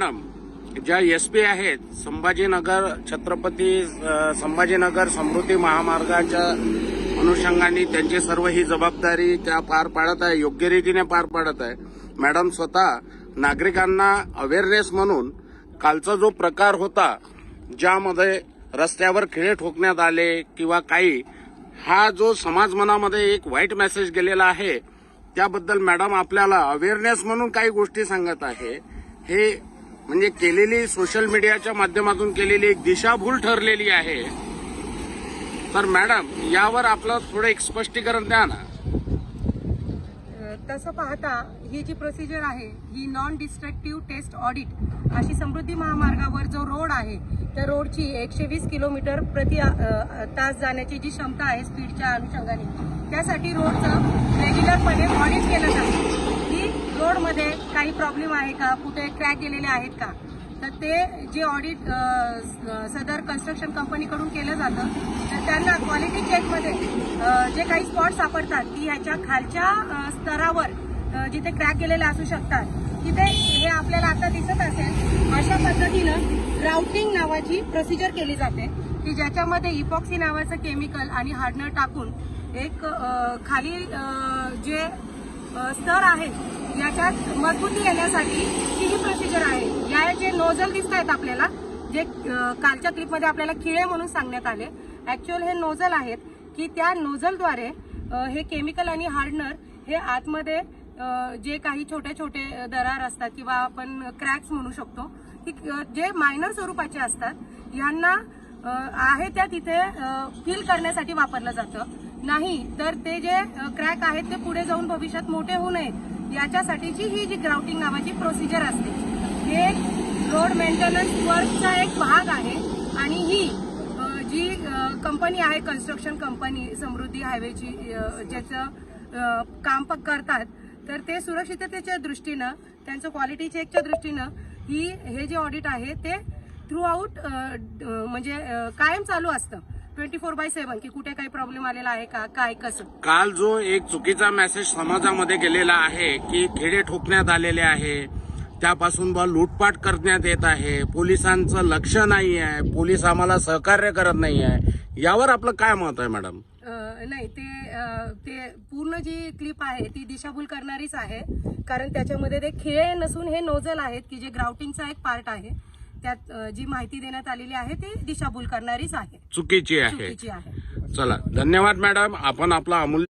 Madam ज्या S P आहेत संभाजीनगर छत्रपती संभाजीनगर समृद्धी महामार्गाच्या अनुषंगाने त्यांची सर्व ही जबाबदारी त्या पार पाडत आहे योग्य रीतीने पार पाडत आहे. मॅडम स्वतः नागरिकांना अवेअरनेस म्हणून कालचा जो प्रकार होता ज्यामध्ये रस्त्यावर खिळे ठोकण्यात आले किंवा काही हा जो समाज मनामध्ये एक वाईट मेसेज गेलेला आहे त्याबद्दल मॅडम आपल्याला अवेअरनेस म्हणून काही गोष्टी सांगत आहे. हे म्हणजे केलेली सोशल मीडियाच्या माध्यमातून केलेली एक दिशाभूल ठरलेली आहे. तर मॅडम यावर आपलं थोडं एक स्पष्टीकरण द्या ना. तसं पाहता ही जी प्रोसिजर आहे ही नॉन डिस्ट्रक्टिव्ह टेस्ट ऑडिट अशी समृद्धी महामार्गावर जो रोड आहे त्या रोडची एकशे वीस किलोमीटर प्रति तास जाण्याची जी क्षमता आहे स्पीडच्या अनुषंगाने त्यासाठी रोडचं रेग्युलरपणे ऑडिट केलं जातं. मध्ये काही प्रॉब्लेम आहे का? कुठे क्रॅक गेलेले आहेत का? तर ते जे ऑडिट सदर कन्स्ट्रक्शन कंपनीकडून केलं जातं. तर त्यांना क्वालिटी चेकमध्ये जे काही स्पॉट सापडतात की ह्याच्या खालच्या स्तरावर जिथे क्रॅक गेलेले असू शकतात तिथे हे आपल्याला आता दिसत असेल अशा पद्धतीनं राउटिंग नावाची प्रोसिजर केली जाते की ज्याच्यामध्ये इपॉक्सी नावाचं केमिकल आणि हार्डनर टाकून एक खाली जे स्तर आहेत याच्यात मजबूती येण्यासाठी ही जी प्रोसिजर आहे या जे नोझल दिसत आहेत आपल्याला जे कालच्या क्लिपमध्ये आपल्याला खिळे म्हणून सांगण्यात आले. ऍक्च्युअल हे नोझल आहेत की त्या नोझलद्वारे हे केमिकल आणि हार्डनर हे आतमध्ये जे काही छोटे छोटे दरार असतात किंवा आपण क्रॅक्स म्हणू शकतो की जे मायनर स्वरूपाचे असतात यांना आहे त्या तिथे फिल करण्यासाठी वापरलं जातं. नाही तर ते जे क्रॅक आहेत ते पुढे जाऊन भविष्यात मोठे होऊ नयेत. याच्यासाठीची ही जी ग्राउटिंग नावाची प्रोसिजर असते हे रोड मेंटेनन्स वर्कचा एक भाग आहे. आणि ही जी कंपनी आहे कन्स्ट्रक्शन कंपनी समृद्धी हायवेची ज्याचं काम करतात तर ते सुरक्षिततेच्या दृष्टीनं त्यांचं क्वालिटी चेकच्या दृष्टीनं ही हे जे ऑडिट आहे ते थ्रू आउट म्हणजे कायम चालू असतं. ट्वेंटी फोर बाय सेव्हन की कुठे काही प्रॉब्लेम आलेला आहे का? काय कसं? काल जो एक चुकीचा मेसेज समाजामध्ये गेलेला आहे की खेडे ठोकण्यात आलेले आहे त्यापासून बा लूटपाट करण्यात येत आहे पोलिसांचं लक्ष नाही आहे पोलीस आम्हाला सहकार्य करत नाही आहे. यावर आपलं काय मत आहे मॅडम नाही ते ते पूर्ण जी क्लिप आहे ती दिशाभूल करणारीच आहे. कारण त्याच्यामध्ये ते खिळे नसून हे नोझल आहेत की जे ग्राउटिंगचा एक पार्ट आहे. त्यात जी माहिती देण्यात आलेली आहे ती दिशाभूल करणारीच आहे. चुकीची आहे. चुकीची आहे. चला धन्यवाद मॅडम. आपण आपला अमूल्य